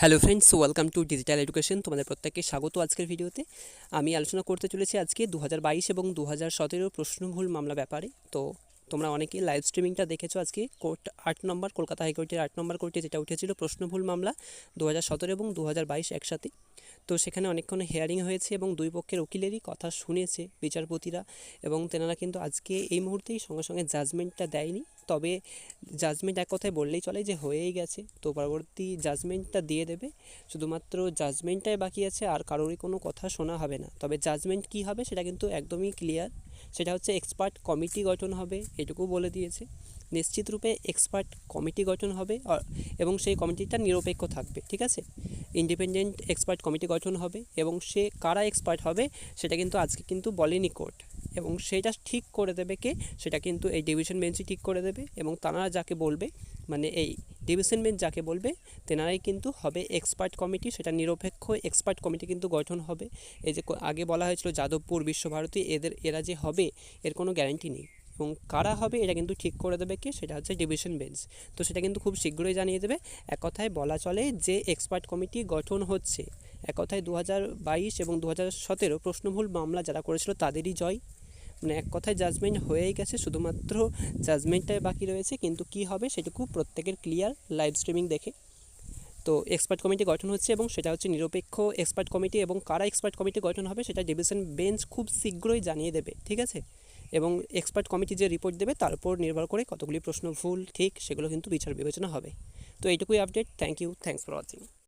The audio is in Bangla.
Hello friends welcome to digital education তোমাদের প্রত্যেককে স্বাগত আজকের ভিডিওতে। আমি আলোচনা করতে চলেছি আজকে দু হাজার বাইশ এবং দু হাজার সতেরো প্রশ্নভুল মামলা ব্যাপারে। তো তোমরা অনেকেই লাইভ স্ট্রিমিংটা দেখেছ আজকে। কোর্ট আট নম্বর, কলকাতা হাইকোর্টের আট নম্বর কোর্টে যেটা উঠেছিল প্রশ্নভুল মামলা দু হাজার সতেরো এবং দু হাজার বাইশ একসাথে। তো সেখানে অনেকক্ষণ হেয়ারিং হয়েছে এবং দুই পক্ষের উকিলেরই কথা শুনেছে বিচারপতিরা এবং তেনারা কিন্তু আজকে এই মুহূর্তেই সঙ্গে সঙ্গে জাজমেন্টটা দেয়নি। তবে জাজমেন্ট এক কথায় বললেই চলে যে হয়েই গেছে, তো পরবর্তী জাজমেন্টটা দিয়ে দেবে। শুধুমাত্র জাজমেন্টটাই বাকি আছে, আর কারোরই কোনো কথা শোনা হবে না। তবে জাজমেন্ট কি হবে সেটা কিন্তু একদমই ক্লিয়ার সেটা হচ্ছে এক্সপার্ট কমিটি গঠন হবে, এটুকু বলে দিয়েছে। নিশ্চিত রূপে এক্সপার্ট কমিটি গঠন হবে এবং সেই কমিটিটা নিরপেক্ষ থাকবে, ঠিক আছে? ইন্ডিপেন্ডেন্ট এক্সপার্ট কমিটি গঠন হবে, এবং সে কারা এক্সপার্ট হবে, সেটা কিন্তু আজকে কিন্তু বলেনি কোর্ট এবং সেটা ঠিক করে দেবে কে, সেটা কিন্তু এই ডিভিশন বেঞ্চই ঠিক করে দেবে, এবং তারা যাকে বলবে মানে এই ডিভিশন বেঞ্চ যাকে বলবে, তেনারাই কিন্তু হবে এক্সপার্ট কমিটি সেটা নিরপেক্ষ এক্সপার্ট কমিটি কিন্তু গঠন হবে। এই যে আগে বলা হয়েছিল যাদবপুর বিশ্বভারতী, এদের, এরা যে হবে, এর কোনো গ্যারান্টি নেই। এবং কারা হবে, এটা কিন্তু ঠিক করে দেবে কে, সেটা হচ্ছে ডিভিশন বেঞ্চ তো সেটা কিন্তু খুব শীঘ্রই জানিয়ে দেবে। এক কথায় বলা চলে যে এক্সপার্ট কমিটি গঠন হচ্ছে। এক কথায় দু হাজার বাইশ এবং দু হাজার সতেরো প্রশ্নভুল মামলা যারা করেছিল, তাদেরই জয়। মানে এক কথায় জাজমেন্ট হয়েই গেছে, শুধুমাত্র জাজমেন্টটাই বাকি রয়েছে, কিন্তু কি হবে সেটুকু প্রত্যেকের ক্লিয়ার লাইভ স্ট্রিমিং দেখে। তো এক্সপার্ট কমিটি গঠন হচ্ছে এবং সেটা হচ্ছে নিরপেক্ষ এক্সপার্ট কমিটি এবং কারা এক্সপার্ট কমিটি গঠন হবে সেটা ডিভিশন বেঞ্চ খুব শীঘ্রই জানিয়ে দেবে, ঠিক আছে? এবং এক্সপার্ট কমিটি যে রিপোর্ট দেবে তার উপর নির্ভর করে কতগুলি প্রশ্ন ভুল, ঠিক, সেগুলো কিন্তু বিচার বিবেচনা হবে। তো এইটুকুই update thank you thanks for watching